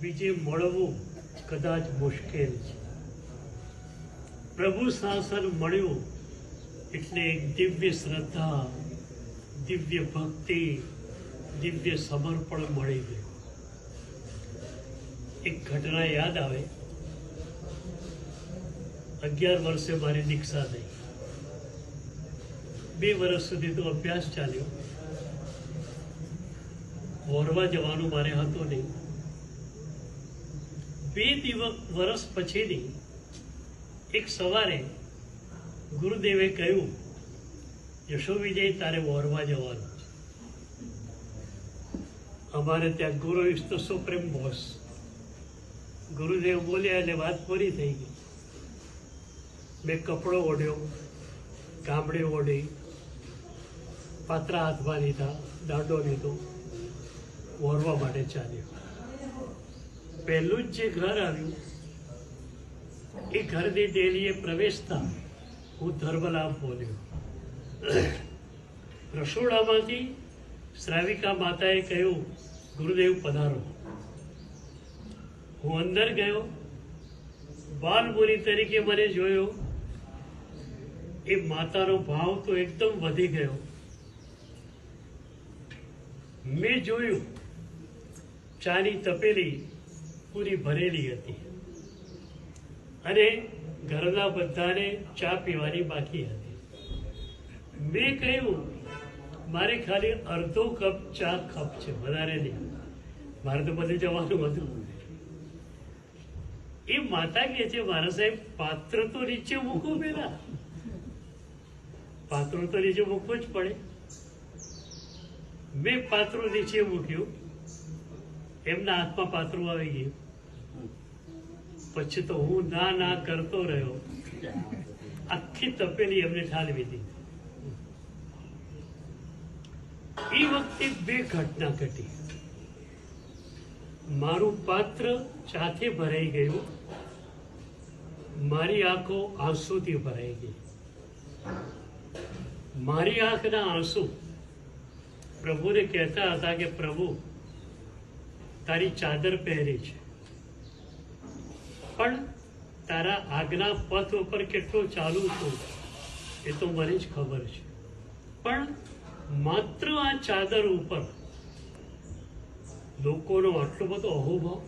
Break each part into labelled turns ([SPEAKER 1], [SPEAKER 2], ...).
[SPEAKER 1] બીજે મળવું કદાચ મુશ્કેલ છે. પ્રભુ શાસન મળ્યું એટલે એક દિવ્ય શ્રદ્ધા, દિવ્ય ભક્તિ, દિવ્ય સમર્પણ મળી ગયું. એક ઘટના યાદ આવે. અગિયાર વર્ષે મારી દીક્ષા થઈ. બે વર્ષ સુધી તો અભ્યાસ ચાલ્યો. વોરવા જવાનું મારે હતું નહીં. બે દિવસ વર્ષ પછીની એક સવારે ગુરુદેવે કહ્યું યશો વિજય તારે વોરમાં જવાનું અમારે ત્યાં ગુરુ ઇઝ તો સુપ્રીમ બોસ. ગુરુદેવ બોલ્યા, એટલે વાત પૂરી થઈ ગઈ. મેં કપડો ઓઢ્યો, ગામડે ઓઢી, પાત્રા હાથમાં લીધા, દાંડો લીધો, વોરવા માટે ચાલ્યો. પહેલું જ જે ઘર આવ્યું એ ઘરની ડેલીએ પ્રવેશતા હું ધર્મલાભ બોલ્યો રસોડામાંથી શ્રાવિકા માતાએ કહ્યું ગુરુદેવ પધારો હું અંદર ગયો બાલમુનિ તરીકે મને જોયો એ માતાનો ભાવ તો એકદમ વધી ગયો મેં જોયું ચાની તપેલી પૂરી ભરેલી હતી. અને ઘરના બધાને ચા પીવાની બાકી હતી. મેં કહ્યું, મારે ખાલી અડધો કપ ચા કપ છે, વધારે નહીં. મારે તો બધે જવાનું હતું. એ માતા કે છે, મારા સાહેબ, પાત્ર તો નીચે મૂકો પેલા પાત્રો તો નીચે મૂકવું જ પડે. મેં પાત્રો નીચે મૂક્યું. એમના હાથમાં પાત્રો આવી ગયું. પછી તો હું ના ના કરતો રહ્યો. આખી તપેલી એમને ઠાલવી દીધી. એ વખતે બે ઘટના ઘટી. મારું પાત્ર ચાથે ભરાઈ ગયું. મારી આંખો આંસુથી ભરાઈ ગઈ. મારી આંખના આંસુ પ્રભુને કહેતા હતા કે પ્રભુ તારી ચાદર પહેરી છે. પણ તારા આગના પથ ઉપર કેટલો ચાલુ છું, એ તો મને જ ખબર છે. પણ માત્ર આ ચાદર ઉપર લોકોનો આટલો બધો અહોભાવ?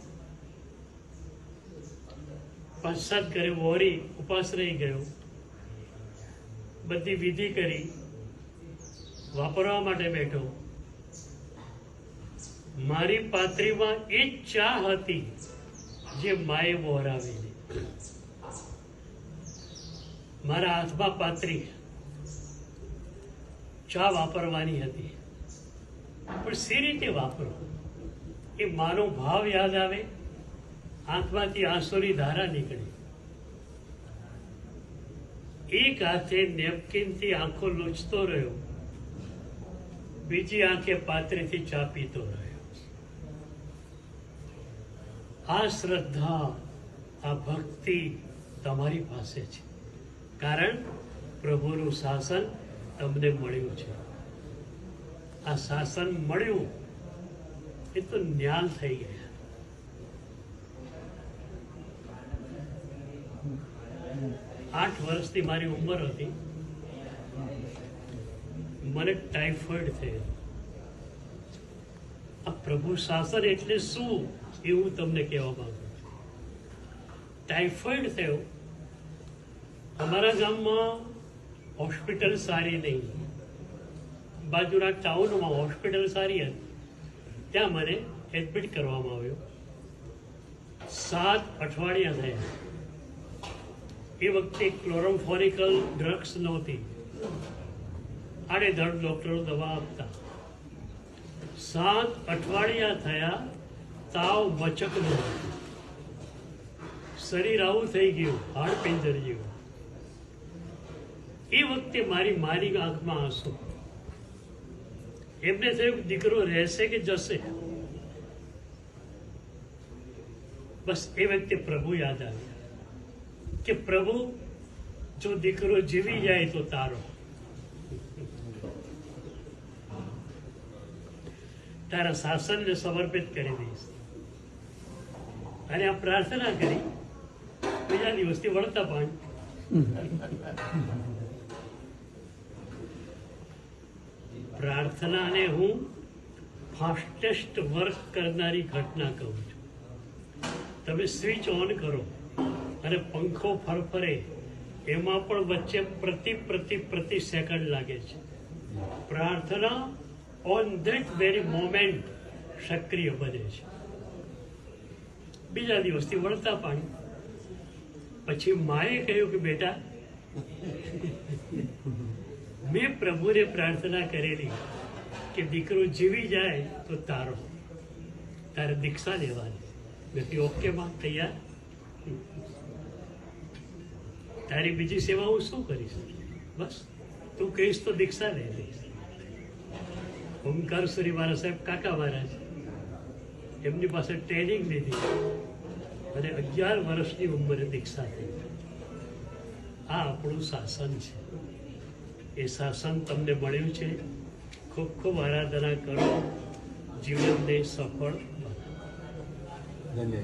[SPEAKER 1] પાંચ સાત ઘરે વોરી ઉપાસ રહી ગયો. બધી વિધિ કરી. વાપરવા માટે બેઠો. મારી પાત્રીમાં એ ચા હતી જે માએ વહોરાવેલી મારા હાથમાં પાત્રી ચા વાપરવાની હતી. પણ સી રીતે વાપરો? એ મારો ભાવ યાદ આવે, આંખમાંથી આંસુની ધારા નીકળી. એક હાથે નેપકિનથી આંખો લૂછતો રહ્યો, બીજી આંખે પાત્રીથી ચા પીતો રહ્યો. આ શ્રદ્ધા, આ ભક્તિ તમારી પાસે છે. કારણ પ્રભુનું શાસન તમને મળ્યું છે. આ શાસન મળ્યું એ તો જ્ઞાન થઈ ગયા. આઠ વર્ષથી મારી ઉંમર હતી. મને ટાઈફોઈડ થયો. આ પ્રભુ શાસન એટલે શું એ હું તમને કહેવા માંગુ છું. ટાઈફોઈડ થયો. અમારા ગામમાં હોસ્પિટલ સારી નહીં. બાજુના ટાઉનમાં હોસ્પિટલ સારી હતી. ત્યાં મને એડમિટ કરવામાં આવ્યો. સાત અઠવાડિયા થયા. એ વખતે ક્લોરોફોરિકલ ડ્રગ્સ નહોતી. આડેધડ ડૉક્ટરો દવા આપતા. સાત અઠવાડિયા થયા, તાવ મચકનો શરીર આવું થઈ ગયું, હાડ પિંજર જેવું. એ વખતે મારી મારી આંખમાં આંસુ. એમને થયું દીકરો રહેશે કે જશે? બસ એ વખતે પ્રભુ યાદ આવ્યા કે પ્રભુ, જો દીકરો જીવી જાય તો તારો. તારા શાસનને સમર્પિત કરી દઈશ. અને આ પ્રાર્થના કરી, બીજા દિવસથી વળતા પણ. પ્રાર્થનાને હું ફાસ્ટેસ્ટ વર્ક કરનારી ઘટના કહું છું. તમે સ્વિચ ઓન કરો અને પંખો ફરફરે, એમાં પણ વચ્ચે પ્રતિ પ્રતિ પ્રતિ સેકન્ડ લાગે છે. પ્રાર્થના ઓન ધેટ વેરી મોમેન્ટ સક્રિય બને છે. બીજા દિવસથી વળતા પાણી. પછી માએ કહ્યું કે, બેટા, મેં પ્રભુને પ્રાર્થના કરેલી કે દીકરો જીવી જાય તો તારો. તારે દીક્ષા લેવાની. નથી ઓકે, માં, તૈયાર. તારી બીજી સેવા હું શું કરીશ? બસ, તું કહીશ તો દીક્ષા લઈ લઈશ. ઓમકાર સુરી મારા સાહેબ કાકા મહારાજ એમની પાસે ટ્રેનિંગ લીધી. અને અગિયાર વર્ષની ઉંમરે દીક્ષા થઈ. આ આપણું શાસન છે. એ શાસન તમને મળ્યું છે. ખૂબ ખૂબ આરાધના કરો. જીવનને સફળ બનાવો.
[SPEAKER 2] ધન્ય